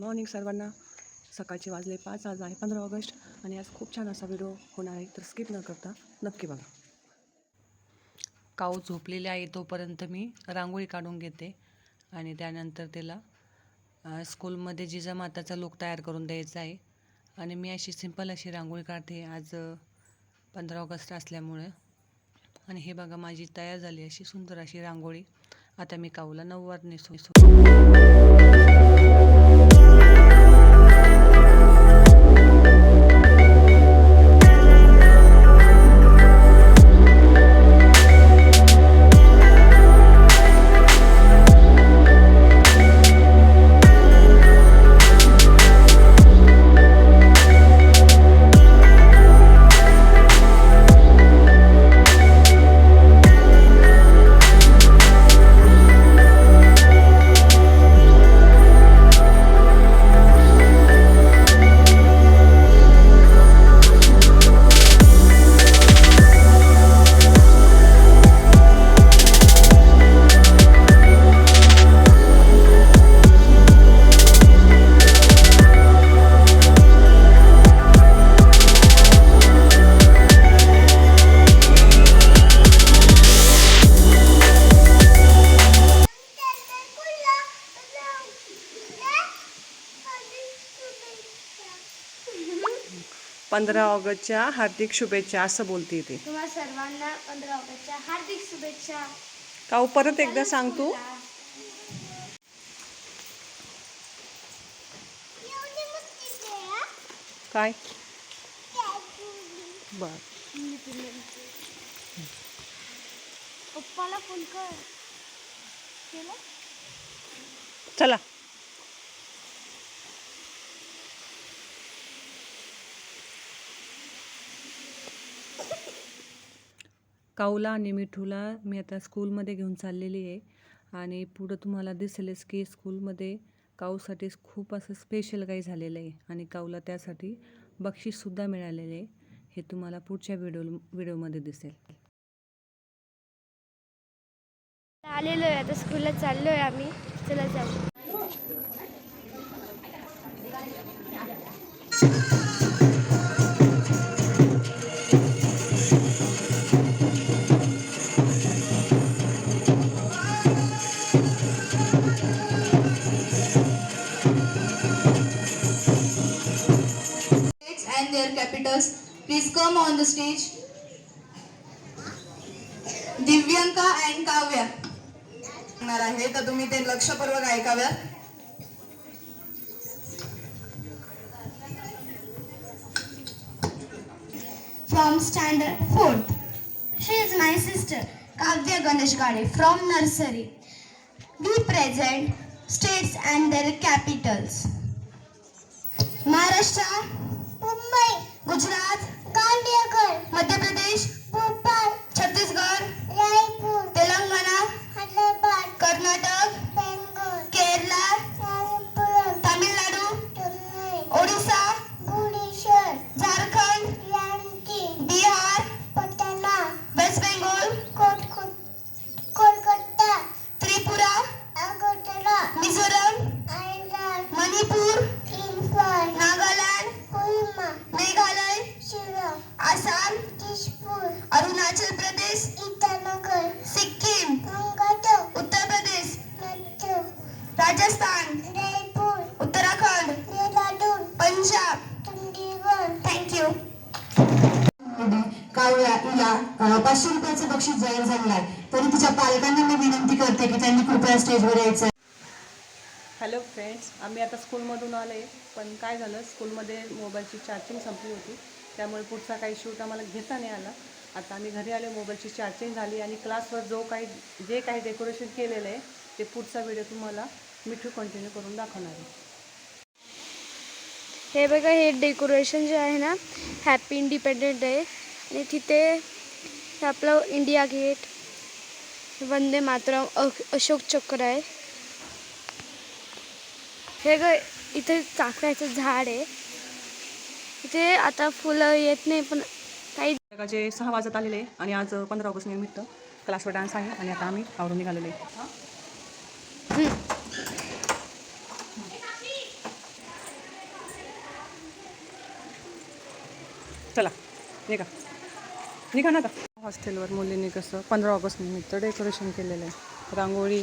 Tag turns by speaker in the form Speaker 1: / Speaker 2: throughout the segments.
Speaker 1: Morning सर्वांना. सकाळचे वाजले पाच आज आहे पंधरा ऑगस्ट आणि आज खूप छान असा व्हिडिओ होणार आहे तर स्किप न करता नक्की बघा. काऊ झोपलेले आहे तोपर्यंत मी रांगोळी काढून घेते आणि त्यानंतर त्याला स्कूलमध्ये जिजामाताचा लोक तयार करून द्यायचा आहे. आणि मी अशी सिंपल अशी रांगोळी काढते आज पंधरा ऑगस्ट असल्यामुळं. आणि हे बघा माझी तयार झाली अशी सुंदर अशी रांगोळी. आता मी काऊला नऊवार नेसू पंधरा ऑगस्टच्या हार्दिक शुभेच्छा असं बोलते ते.
Speaker 2: तुम्हा सर्वांना पंधरा ऑगस्टच्या हार्दिक शुभेच्छा.
Speaker 1: काऊ परत एकदा सांग तू. काय? बर.
Speaker 2: पप्पाला फोन कर.
Speaker 1: चला. काऊला आणि मिठूला मी आता स्कूलमध्ये घेऊन चाललेली आहे. आणि पुढं तुम्हाला दिसेलच की स्कूलमध्ये काऊसाठी खूप असं स्पेशल काही झालेलं आहे. आणि काऊला त्यासाठी बक्षीससुद्धा मिळालेले आहे. हे तुम्हाला पुढच्या व्हिडिओ व्हिडिओमध्ये दिसेल.
Speaker 2: आलेलो आहे आता स्कूलला चाललो आहे आम्ही. चला जाऊ.
Speaker 3: Please come on the stage Divyanka and Kavya. सांगणार आहे तर तुम्ही ते लक्षपूर्वक ऐकाव्यात
Speaker 2: from standard fourth she is my sister Kavya Ganesh Gade from nursery be present states and their capitals Maharashtra Mumbai Gujarat Madhya Pradesh Bhopal Chhattisgarh Raipur Telangana Hyderabad Karnataka Rajasthan Uttarakhand Punjab. Thank you
Speaker 3: Kavya हिला पाचशे रुपयाचं बक्षीस जाहीर झालेलं आहे. तरी तिच्या पालकांना मी विनंती करते की त्यांनी कृपया स्टेजवर यायचं.
Speaker 1: हॅलो फ्रेंड्स आम्ही आता स्कूलमधून आले पण काय झालं स्कूलमध्ये मोबाईलची चार्जिंग संपली होती. त्यामुळे पुढचा काही शूट आम्हाला घेता नाही आला. आता आम्ही घरी आले मोबाईलची चार्जिंग झाली आणि क्लासवर जो काही जे काही डेकोरेशन केलेलं आहे ते पुढचा व्हिडिओ तुम्हाला मिठू कंटिन्यू करून दाखवणार आहे.
Speaker 2: हे बघा हे डेकोरेशन जे आहे ना हॅपी इंडिपेंडंट डे आणि तिथे आपलं इंडिया गेट वंदे मातरम अशोक चक्र आहे. हे ग इथे चाकण्याचं झाड आहे. इथे आता फुलं येत नाही पण काही
Speaker 1: जगाचे सहा वाजत आलेले आहे आणि आज पंधरा ऑगस्ट निमित्त क्लासवर डान्स आहे आणि आता आम्ही आवरून निघालेलो आहे. चला निघा. निघा ना आता. हॉस्टेलवर मुलींनी कसं पंधरा ऑगस्ट निमित्त डेकोरेशन केलेलं आहे. रांगोळी.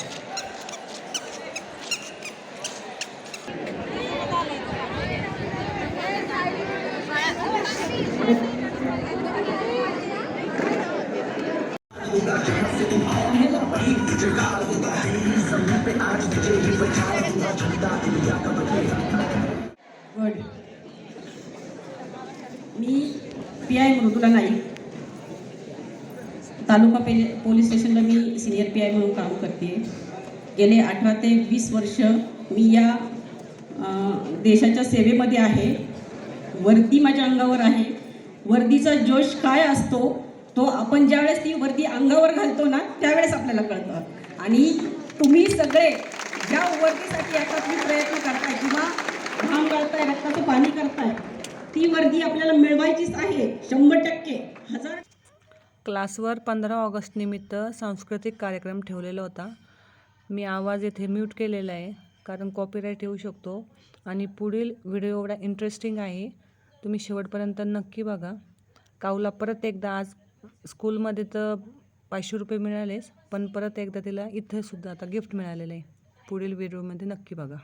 Speaker 4: तालुका पे पोलीस स्टेशनला मी सिनियर पी आय म्हणून काम करते. गेले अठरा ते वीस वर्ष मी या देशाच्या सेवेमध्ये आहे. वर्दी माझ्या अंगावर आहे. वर्दीचा जोश काय असतो तो आपण ज्यावेळेस ती वर्दी अंगावर घालतो ना त्यावेळेस आपल्याला कळतं. आणि तुम्ही सगळे ज्या वर्दीसाठी आता तुम्ही प्रयत्न करताय किंवा घाम गाळताय रक्ताचं पाणी करताय ती वर्दी आपल्याला मिळवायचीच आहे. शंभर टक्के. हजार
Speaker 1: क्लासवर पंधरा ऑगस्टनिमित्त सांस्कृतिक कार्यक्रम ठेवलेला होता. मी आवाज येथे म्यूट केलेला आहे कारण कॉपीराईट येऊ शकतो आणि पुढील व्हिडिओ एवढा इंटरेस्टिंग आहे तुम्ही शेवटपर्यंत नक्की बघा. काऊला परत एकदा आज स्कूलमध्ये तर पाचशे रुपये मिळालेच पण परत एकदा तिला इथेसुद्धा आता गिफ्ट मिळालेलं आहे. पुढील व्हिडिओमध्ये नक्की बघा.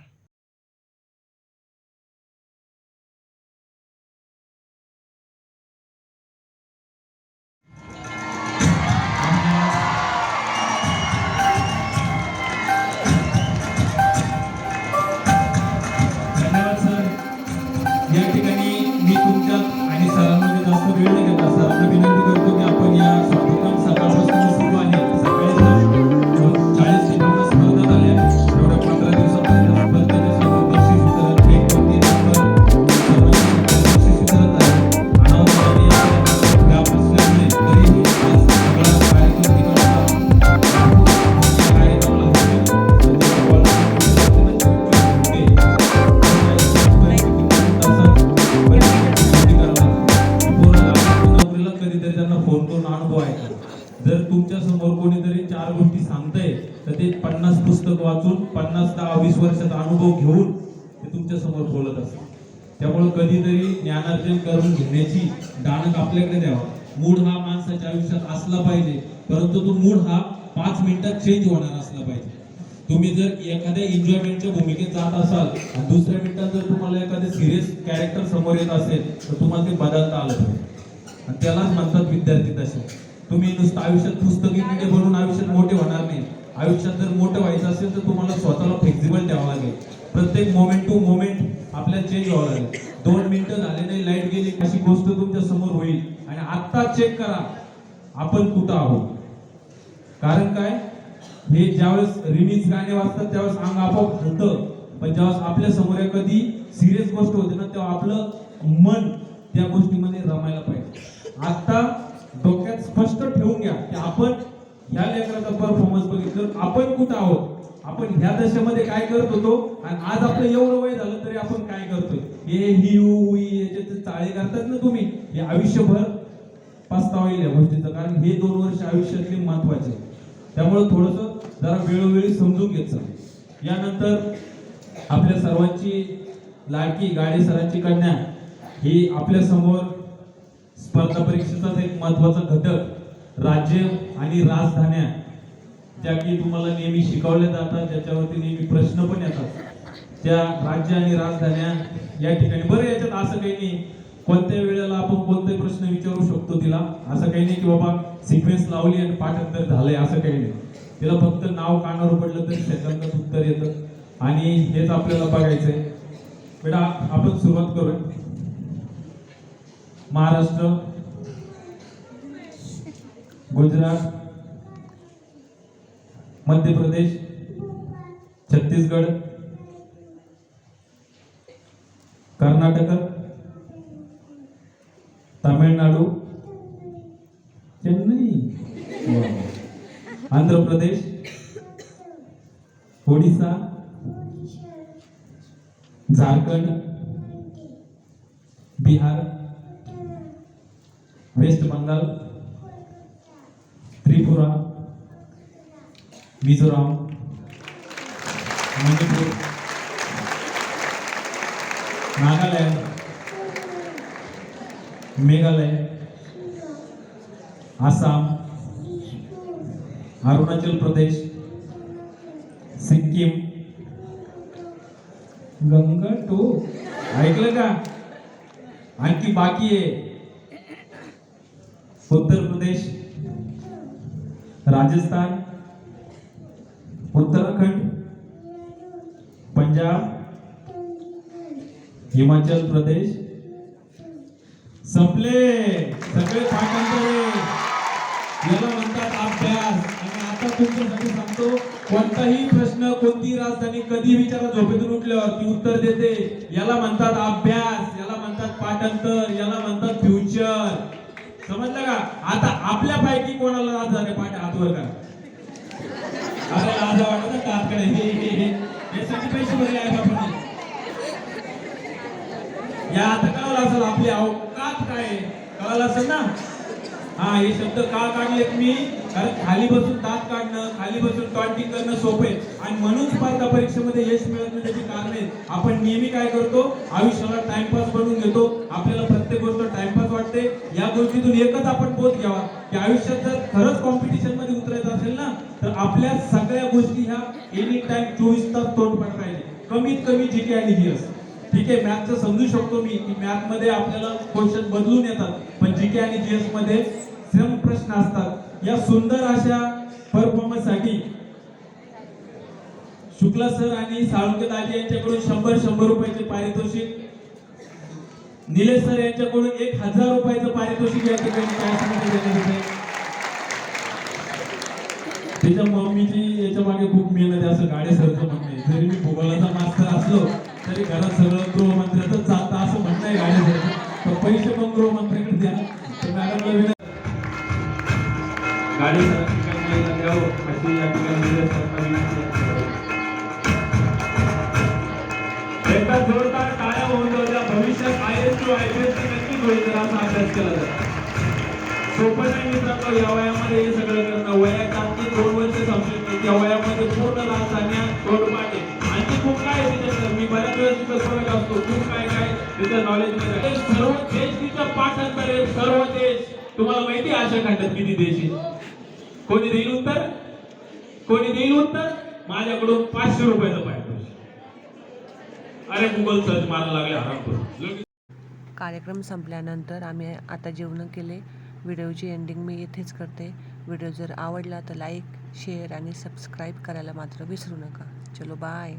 Speaker 5: करून जर तुमच्यासमोर कोणीतरी चार गोष्टी सांगताय तर ते पन्नास पुस्तक वाचून पन्नास दहा वीस वर्षाचा अनुभव घेऊन ते तुमच्यासमोर बोलत असतात. त्यामुळे कधीतरी ज्ञानार्जन करून घेण्याची दानक आपल्याकडे द्यावा. मूड हा माणसाच्या आयुष्यात असला पाहिजे परंतु तो मूड हा पाच मिनिटात चेंज होणार असला पाहिजे. तुम्ही जर एखाद्या एन्जॉयमेंटच्या भूमिकेत जात असाल आणि दुसऱ्या मिनिटात जर तुम्हाला एखादे सिरियस कॅरेक्टर समोर येत असेल तर तुम्हाला ते बदलता आलं पाहिजे. आणि त्यालाच म्हणतात विद्यार्थी तसे. तुम्ही नुसतं आयुष्यात पुस्तकी किडे बनून आयुष्यात मोठे होणार नाही. आयुष्यात जर मोठं व्हायचं असेल तर तुम्हाला स्वतःला फ्लेक्झिबल ठेवावं लागेल. प्रत्येक मोमेंट टू मोमेंट आपल्याला चेंज व्हावं लागेल. दोन मिनिटं झाले नाही लाइट गेली अशी गोष्ट तुमच्यासमोर होईल. आणि आत्ता चेक करा आपण कुठं आहोत? कारण काय? हे ज्यावेळेस रिमिक्स गाणे वाजतात त्यावेळेस अंग आपोआप होतं. पण ज्यावेळेस आपल्यासमोर एखादी सिरियस गोष्ट होते ना तेव्हा आपलं मन त्या गोष्टीमध्ये रमायला पाहिजे. आता डोक्यात स्पष्ट ठेवून घ्या की आपण ह्या लेकराचा परफॉर्मन्स बघितलं आपण कुठं आहोत? आपण ह्या दशेमध्ये काय करत होतो? आणि आज आपलं एवढं वय झालं तरी आपण काय करतोय? हे ही उ, चाळे करतात ना तुम्ही हे आयुष्यभर पस्तावा येईल या गोष्टीचं कारण हे दोन वर्ष आयुष्यातले महत्त्वाचे. त्यामुळे थोडस जरा वेळोवेळी समजून घेत यानंतर आपल्या सर्वांची लाडकी गाडी सरांची कन्या ही आपल्यासमोर स्पर्धा परीक्षेचाच एक महत्त्वाचा घटक. राज्य आणि राजधान्या ज्या की तुम्हाला नेहमी शिकवल्या जातात ज्याच्यावरती नेहमी प्रश्न पण येतात त्या राज्य आणि राजधान्या या ठिकाणी. बरं याच्यात असं काही नाही. कोणत्या वेळेला आपण कोणते प्रश्न विचारू शकतो तिला? असं काही नाही की बाबा सिक्वेन्स लावली आणि पाठांतर झालंय असं काही नाही. तिला फक्त नाव कानावर पडलं तरी सेकंदात उत्तर येतं. आणि हेच आपल्याला बघायचंय. बेटा आपण सुरुवात करूया. महाराष्ट्र गुजरात मध्य प्रदेश छत्तीसगड कर्नाटक तामिळनाडू चेन्नई आंध्र प्रदेश ओडिसा झारखंड बिहार मिझोराम मणिपुर, नागालैंड, मेघालय, आसाम, अरुणाचल प्रदेश, सिक्किम। गंगा टू। ऐकलं का? बाकी आहे. उत्तर प्रदेश, राजस्थान उत्तराखंड पंजाब हिमाचल प्रदेश. संपले. सगळे पाठांतरे. याला म्हणतात अभ्यास. आणि आता तुमच्यासाठी सांगतो कोणताही प्रश्न कोणती राजधानी कधी विचारा झोपेतून उठल्यावर ती उत्तर देते. याला म्हणतात अभ्यास याला म्हणतात पाठांतर याला म्हणतात फ्युचर समजलं का? आता आपल्यापैकी कोणाला राजधानी पाठ हातवर का वाटत यासाठी पैसे भरले आहेत आपण या आता कळलं असेल आपली अवकात काय? आहे? कळलं असेल ना? हा हे शब्द का काढलेत मी. कारण खाली बसून दात काढणं खाली बसून टॉन्टिंग करणं सोपे. आणि म्हणून स्पर्धा परीक्षेमध्ये यश मिळत नाही त्याची कारण आहेत. आपण नेहमी काय करतो? आयुष्याला टाइमपास बनवून घेतो. आपल्याला प्रत्येक गोष्ट टाइमपास वाटते. या गोष्टीतून एकच आपण बोध घ्यावा. की आयुष्यात जर खरंच कॉम्पिटिशनमध्ये उतरायचं असेल ना तर आपल्या सगळ्या गोष्टी ह्या एनी टाइम चोवीस तास तोंड पण राहिले. कमीत कमी जी के आणि जीएस ठीक आहे मॅथचं समजू शकतो मी की मॅथमध्ये आपल्याला क्वेश्चन बदलून येतात पण जी के आणि जीएसमध्ये सेम प्रश्न असतात. या सुंदर अशा परफॉर्मन्ससाठी शुक्ला सर आणि साळुंके दाजी यांच्याकडून शंभर शंभर रुपयाचे पारितोषिक. निलेश सर यांच्याकडून एक हजार रुपयाचं पारितोषिक या ठिकाणी कॅशमध्ये देण्यात येत त्याच्या मम्मीची याच्या मागे खूप मेहनत आहे असं गाडे सरचं म्हणणं आहे जरी मी भूगोलाचा मास्तर असलो तरी घरात सगळं गृहमंत्र्याचं चालतं असं म्हणणं आहे गाडे सरचं तर पैसे पण गृहमंत्र्याकडे द्या. तर मॅडमला विनंती गाडी सरांनी काही द्यावं अशी या ठिकाणी निलेश एकदा जोरदार टाळ्या होऊन जाऊ द्या भविष्यात आय एस किंवा आय पी एस नक्कीच होईल जर असा अभ्यास केला जातो सोपं नाही मित्रांनो या वयामध्ये हे सगळं करणं. वयाच्या अगदी दोन वर्ष समजून त्या वयामध्ये पूर्ण राजधान्या तोडपाटे आणखी खूप काय मी बऱ्याच वेळेस तिथं असतो. खूप काय काय? तिथं नॉलेज सर्व देश तिथं पाठांतर आहे सर्व देश. तुम्हाला माहिती आहे आशा खंडात किती देश आहे कोणी देईल उत्तर? कोणी देईल उत्तर? माझ्याकडून पाचशे रुपयाचं पाहिजे अरे गुगल सर्च मारायला लागले आराम करून
Speaker 1: कार्यक्रम संपल्यानंतर आम्ही आता जेवणं केले. व्हिडिओची एंडिंग मी इथेच करते. व्हिडिओ जर आवडला तर लाईक शेअर आणि सबस्क्राईब करायला मात्र विसरू नका. चलो बाय